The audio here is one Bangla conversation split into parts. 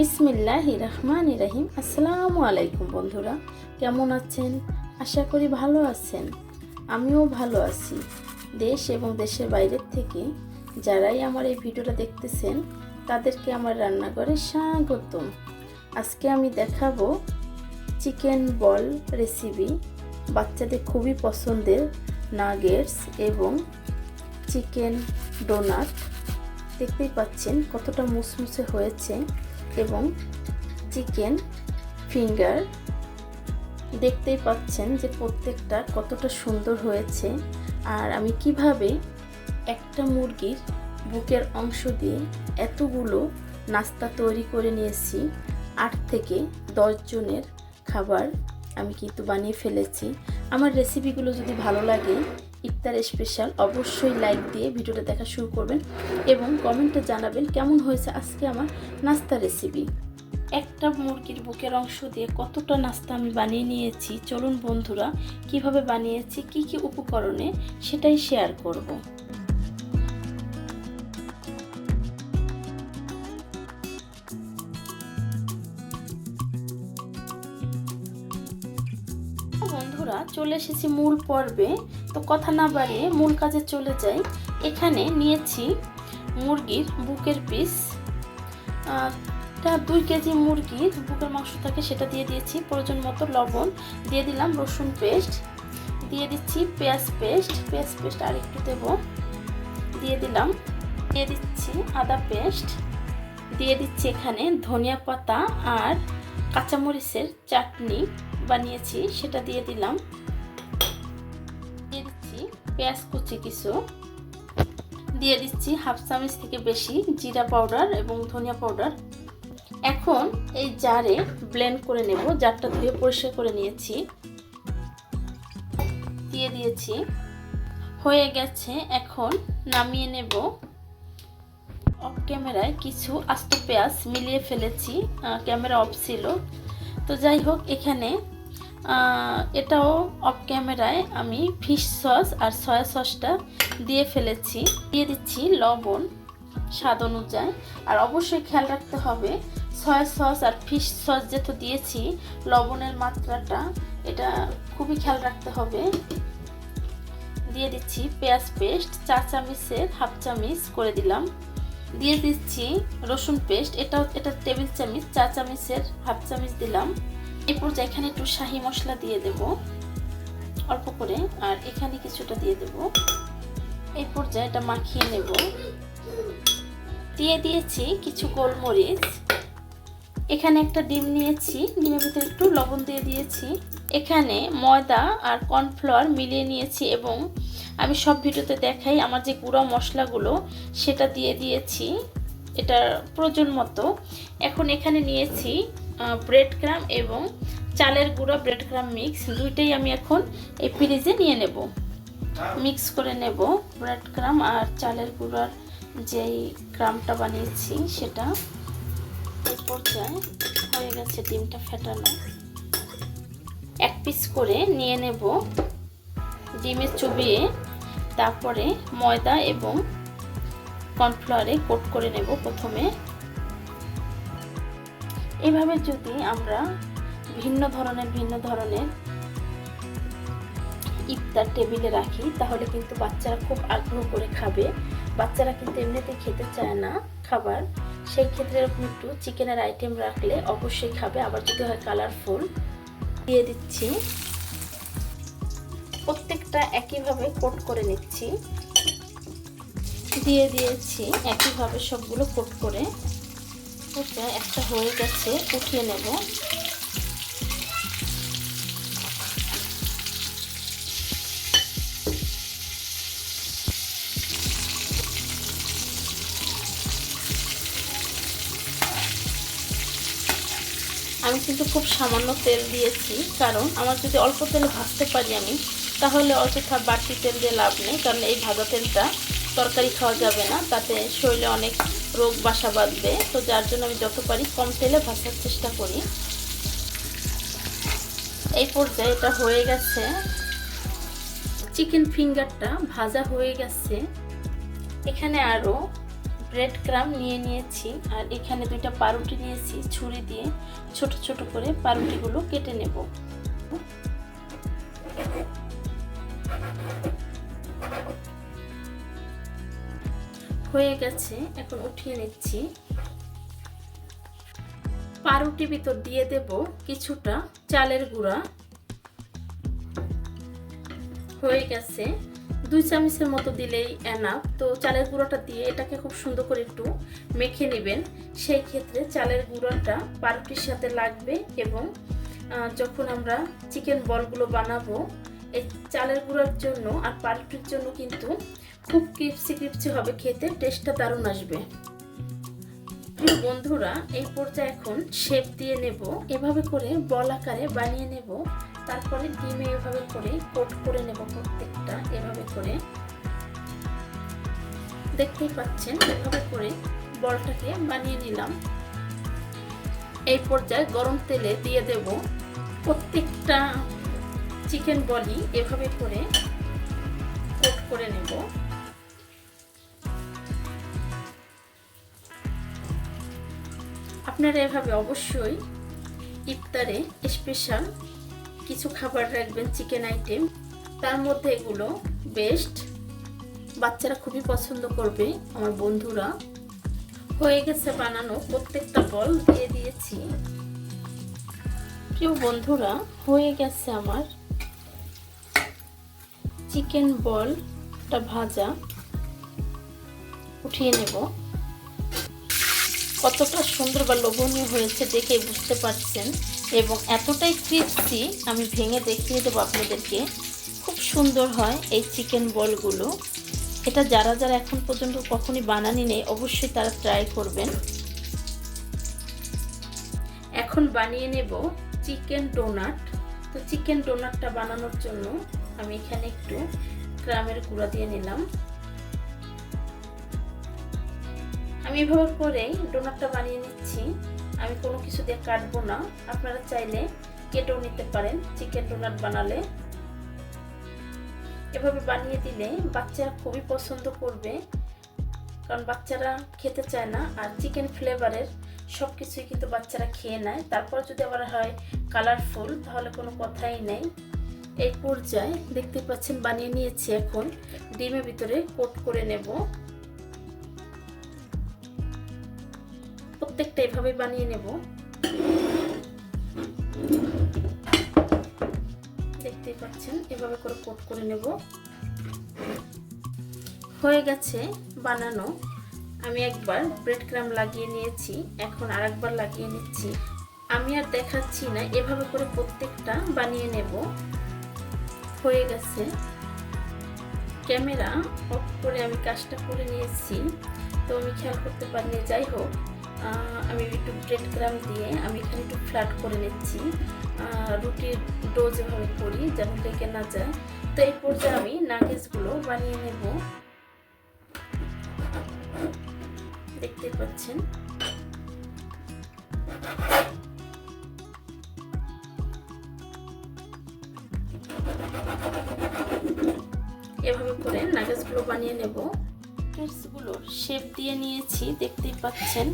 বিসমিল্লাহ রহমান রাহিম। আসসালামু আলাইকুম বন্ধুরা, কেমন আছেন? আশা করি ভালো আছেন। আমিও ভালো আছি। দেশ এবং দেশের বাইরের থেকে যারাই আমার এই ভিডিওটা দেখতেছেন, তাদেরকে আমার রান্নাঘরে স্বাগতম। আজকে আমি দেখাবো চিকেন বল রেসিপি, বাচ্চাদের খুবই পছন্দের নাগেটস এবং চিকেন ডোনাট। দেখতেই পাচ্ছেন কতটা মুসমুসে হয়েছে। এবং চিকেন ফিঙ্গার। দেখতেই পাচ্ছেন যে প্রত্যেকটা কতটা সুন্দর হয়েছে। আর আমি কীভাবে একটা মুরগির বুকের অংশ দিয়ে এতগুলো নাস্তা তৈরি করে নিয়েছি, আট থেকে দশ জনের খাবার আমি কিন্তু বানিয়ে ফেলেছি। আমার রেসিপিগুলো যদি ভালো লাগে ইফতার স্পেশাল অবশ্যই লাইক দিয়ে ভিডিওটা দেখা শুরু করবেন এবং কমেন্টে জানাবেন কেমন হয়েছে আজকে আমার নাস্তা রেসিপি একটা মুরগির বুকের অংশ দিয়ে কতটা নাস্তা আমি বানিয়ে নিয়েছি, চলুন বন্ধুরা কীভাবে বানিয়েছি, কি কি উপকরণে সেটাই শেয়ার করব। বন্ধুরা চলে এসেছি মূল পর্বে তো কথা না বাড়িয়ে মূল কাজে চলে যাই। এখানে নিয়েছি মুরগির বুকের পিস তা দুই কেজি মুরগির বুকের মাংস থাকে সেটা দিয়ে দিয়েছি, প্রয়োজন মতো লবণ। দিয়ে দিলাম রসুন পেস্ট। দিয়ে দিচ্ছি পেঁয়াজ পেস্ট। পেঁয়াজ পেস্ট আর একটু দেব। দিয়ে দিলাম। দিয়ে দিচ্ছি আদা পেস্ট। দিয়ে দিচ্ছি এখানে ধনিয়া পাতা আর কাঁচামরিচের চাটনি বানিয়েছি, সেটা দিয়ে দিলাম। পেঁয়াজ কুচি কিছু। দিয়ে দিচ্ছি হাফ চামচ থেকে বেশি জিরা পাউডার এবং ধনিয়া পাউডার। এখন এই জারে ব্লেন্ড করে নেব, জারটা ধুয়ে পরিষ্কার করে নিয়েছি। দিয়ে দিয়েছি। হয়ে গেছে, এখন নামিয়ে নেব। অফ ক্যামেরায় কিছু আস্ত পেঁয়াজ মিলিয়ে ফেলেছি ক্যামেরা অফ ছিল। তো যাই হোক, এখানে এটাও অফ ক্যামেরায় আমি ফিশ সস আর সয়া সসটা দিয়ে ফেলেছি। দিয়ে দিচ্ছি লবণ স্বাদ অনুযায়ী। আর অবশ্যই খেয়াল রাখতে হবে সয়া সস আর ফিশ সস যেহেতু দিয়েছি, লবণের মাত্রাটা, এটা খুবই খেয়াল রাখতে হবে। দিয়ে দিচ্ছি পেঁয়াজ পেস্ট, চা চামিচের হাফ চামিচ করে দিলাম। দিয়ে দিচ্ছি রসুন পেস্ট, এটাও, এটা টেবিল চামিচ, চা চামিচের হাফ চামিচ দিলাম। এই পর্যায়ে এখানে একটু শাহি মশলা দিয়ে দেব, অল্প করে, আর এখানে কিছুটা দিয়ে দেব। এই পর্যায়ে এটা মাখিয়ে নেব। দিয়ে দিয়েছি কিছু গোলমরিচ। এখানে একটা ডিম নিয়েছি, ডিমের ভিতরে একটু লবণ দিয়ে দিয়েছি। এখানে ময়দা আর কর্নফ্লাওয়ার মিলিয়ে নিয়েছি এবং আমি সব ভিডিওতে দেখাই আমার যে গুঁড়ো মশলাগুলো, সেটা দিয়ে দিয়েছি। এটার প্রয়োজন মতো। এখন এখানে নিয়েছি ব্রেড ক্রাম এবং চালের গুঁড়ো ব্রেড ক্রাম মিক্স দুইটাই আমি এখন এই ফ্রিজে নিয়ে নেব। মিক্স করে নেব ব্রেড ক্রাম আর চালের গুঁড়ার যেই ক্রামটা বানিয়েছি সেটা। পর্যায়ে হয়ে গেছে ডিমটা ফেটানো, এক পিস করে নিয়ে নেব ডিমে চুবিয়ে, তারপরে ময়দা এবং কর্নফ্লাওয়ারে কোট করে নেব প্রথমে। এভাবে যদি আমরা ভিন্ন ধরনের ভিন্ন ধরনের ইফতার টেবিলে রাখি, তাহলে কিন্তু বাচ্চারা খুব আগ্রহ করে খাবে। বাচ্চারা কিন্তু এমনিতে খেতে চায় না খাবার। সেই ক্ষেত্রে এরকম একটু চিকেনের আইটেম রাখলে অবশ্যই খাবে। আবার যদি হয় কালারফুল দিয়ে দিচ্ছি। প্রত্যেকটা একইভাবে কোট করে নিচ্ছি। দিয়ে দিয়েছি, একইভাবে সবগুলো কোট করে। ওটা একটা হয়ে গেছে, উঠিয়ে নেব। আমি কিন্তু খুব সামান্য তেল দিয়েছি, কারণ আমার যদি অল্প তেলে ভাজতে পারি আমি, তাহলে অযথা বাড়তি তেল দিয়ে লাভ নেই, কারণ এই ভাজা তেলটা তরকারি খাওয়া যাবে না, তাতে শরীরে অনেক রোগ বাসা বাঁধবে, তো যার জন্য আমি যত পারি কম তেলে ভাজার চেষ্টা করি। এই পর্যায়ে এটা হয়ে গেছে। চিকেন ফিঙ্গারটা ভাজা হয়ে গেছে। এখানে আরও ব্রেড ক্রাম নিয়ে নিয়েছি, আর এখানে দুইটা পাউরুটি নিয়েছি ছুরি দিয়ে। ছোট ছোট করে পাউরুটিগুলো কেটে নেব। হয়ে গেছে। এখন উঠিয়ে নিচ্ছি। পাউরুটি ভিতর দিয়ে দেব কিছুটা চালের গুঁড়া। হয়ে গেছে। দুই চামচের মতো দিলেই এনাফ তো চালের গুঁড়োটা দিয়ে এটাকে খুব সুন্দর করে একটু মেখে নেবেন। সেই ক্ষেত্রে চালের গুঁড়োটা পাউরুটির সাথে লাগবে এবং যখন আমরা চিকেন বলগুলো বানাবো এই চালের গুঁড়োর জন্য আর পাউরুটির জন্য কিন্তু খুব ক্রিপসি ক্রিপসি হবে, খেতে টেস্টটা দারুণ আসবে। প্রিয় বন্ধুরা, এই পর্যায়ে এখন শেপ দিয়ে নেব, এভাবে করে বল আকারে বানিয়ে নেব, তারপরে ডিমে এভাবে করে কোট করে নেব প্রত্যেকটা, এভাবে করে। দেখতেই পাচ্ছেন, এভাবে করে বলটাকে বানিয়ে নিলাম। এই পর্যায়ে গরম তেলে দিয়ে দেব প্রত্যেকটা চিকেন বলি এভাবে করে কোট করে নেব। আপনারা এভাবে অবশ্যই ইফতারে স্পেশাল কিছু খাবার রাখবেন চিকেন আইটেম তার মধ্যে এগুলো বেস্ট বাচ্চারা খুবই পছন্দ করবে, আমার বন্ধুরা। হয়ে গেছে বানানো প্রত্যেকটা বল দিয়ে দিয়েছি। প্রিয় বন্ধুরা, হয়ে গেছে আমার চিকেন বলটা ভাজা, উঠিয়ে নেব। কতটা সুন্দর বা লোভনীয় হয়েছে দেখে বুঝতে পারছেন এবং এতটাই ক্রিস্পি আমি ভেঙে দেখিয়ে দেবো আপনাদেরকে। খুব সুন্দর হয় এই চিকেন বলগুলো। এটা যারা যারা এখন পর্যন্ত কখনই বানানি নেই, অবশ্যই তারা ট্রাই করবেন। এখন বানিয়ে নেব চিকেন ডোনাট। তো চিকেন ডোনাটটা বানানোর জন্য আমি এখানে একটু গ্রামের গুঁড়া দিয়ে নিলাম। আমি এভাবে করেই ডোনাটটা বানিয়ে নিচ্ছি। আমি কোনো কিছু দিয়ে কাটবো না। আপনারা চাইলে কেটেও নিতে পারেন, চিকেন ডোনাট বানালে। এভাবে বানিয়ে দিলে বাচ্চারা খুবই পছন্দ করবে। কারণ বাচ্চারা খেতে চায় না আর চিকেন ফ্লেভারের সব কিছুই কিন্তু বাচ্চারা খেয়ে নেয়। তারপর যদি আবার হয় কালারফুল, তাহলে কোনো কথাই নেই। এই পর্যায়ে দেখতে পাচ্ছেন বানিয়ে নিয়েছি এখন। ডিমের ভিতরে কোট করে নেব। প্রত্যেকটা এভাবে বানিয়ে নেব। দেখতেই পাচ্ছেন, এভাবে করে কোট করে নেব। হয়ে গেছে বানানো। আমি একবার ব্রেড ক্রাম লাগিয়ে নিয়েছি, এখন আর একবার লাগিয়ে নিচ্ছি। আমি আর দেখাচ্ছি না, এভাবে করে প্রত্যেকটা বানিয়ে নেব। হয়ে গেছে। ক্যামেরা অফ করে আমি কাজটা করে নিয়েছি। তো আমি খেয়াল করতে পারিনি, যাই হোক। আমি একটু ব্রেড ক্রাম দিয়ে আমি এখানে একটু ফ্ল্যাট করে নিচ্ছি। রুটির ডো যেভাবে করি, যেন লেগে না যায়। তো এই পর্যায়ে আমি নাগেজগুলো বানিয়ে নেব। দেখতে পাচ্ছেন? এভাবে করে নাগেজগুলো বানিয়ে নেব। গুলোর শেপ দিয়ে নিয়েছি, দেখতেই পাচ্ছেন।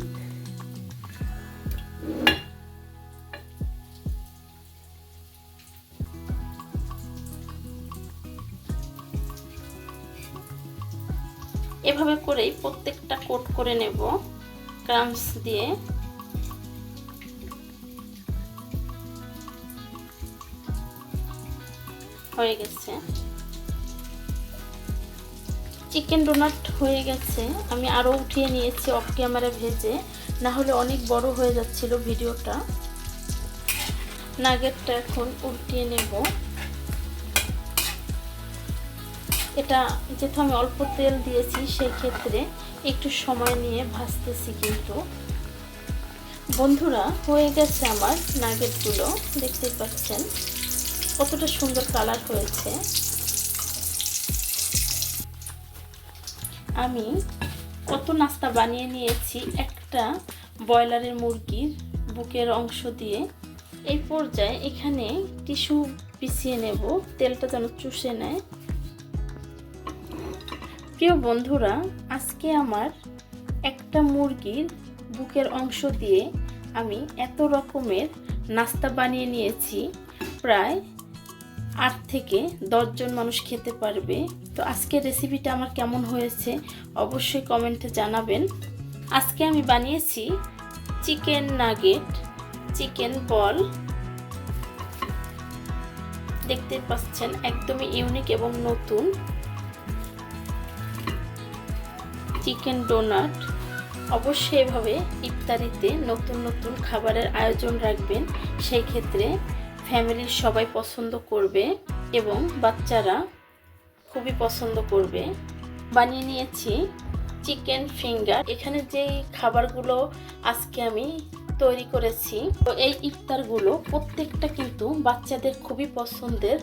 এভাবে করেই প্রত্যেকটা কোট করে নেব ক্রামস দিয়ে। হয়ে গেছে। চিকেন ডোনাট হয়ে গেছে। আমি আরও উঠিয়ে নিয়েছি অফ ক্যামেরা ভেজে। না হলে অনেক বড় হয়ে যাচ্ছিল ভিডিওটা। নাগেটটা এখন উল্টিয়ে নেব। এটা যেহেতু আমি অল্প তেল দিয়েছি সেই ক্ষেত্রে একটু সময় নিয়ে ভাজতেছি কিন্তু। বন্ধুরা, হয়ে গেছে আমার নাগেটগুলো। দেখতেই পাচ্ছেন কতটা সুন্দর কালার হয়েছে। আমি কত নাস্তা বানিয়ে নিয়েছি একটা ব্রয়লারের মুরগির বুকের অংশ দিয়ে। এই পর্যায়ে এখানে টিস্যু পিছিয়ে নেব, তেলটা যেন চুষে নেয়। প্রিয় বন্ধুরা, আজকে আমার একটা মুরগির বুকের অংশ দিয়ে আমি এত রকমের নাস্তা বানিয়ে নিয়েছি। প্রায় আট থেকে দশজন মানুষ খেতে পারবে। তো আজকের রেসিপিটা আমার কেমন হয়েছে অবশ্যই কমেন্টে জানাবেন। আজকে আমি বানিয়েছি চিকেন নাগেট চিকেন বল দেখতে পাচ্ছেন, একদমই ইউনিক এবং নতুন। চিকেন ডোনাট অবশ্যই এভাবে ইফতারিতে নতুন নতুন খাবারের আয়োজন রাখবেন। সেই ক্ষেত্রে ফ্যামিলির সবাই পছন্দ করবে এবং বাচ্চারা খুবই পছন্দ করবে। বানিয়ে নিয়েছি চিকেন ফিঙ্গার। এখানে যেই খাবারগুলো আজকে আমি তৈরি করেছি, তো এই ইফতারগুলো প্রত্যেকটা কিন্তু বাচ্চাদের খুবই পছন্দের।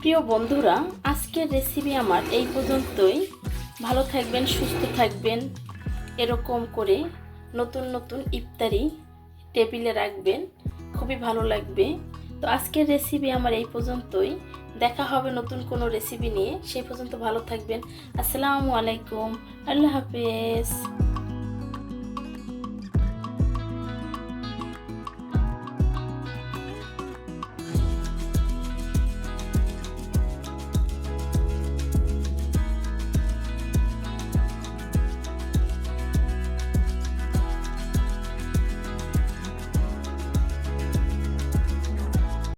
প্রিয় বন্ধুরা, আজকের রেসিপি আমার এই পর্যন্তই। ভালো থাকবেন, সুস্থ থাকবেন। এরকম করে নতুন নতুন ইফতারি টেবিলে রাখবেন। খুবই ভালো লাগবে। তো আজকের রেসিপি আমার এই পর্যন্তই। দেখা হবে নতুন কোনো রেসিপি নিয়ে। সেই পর্যন্ত ভালো থাকবেন। আসসালামু আলাইকুম। আল্লাহ হাফেজ।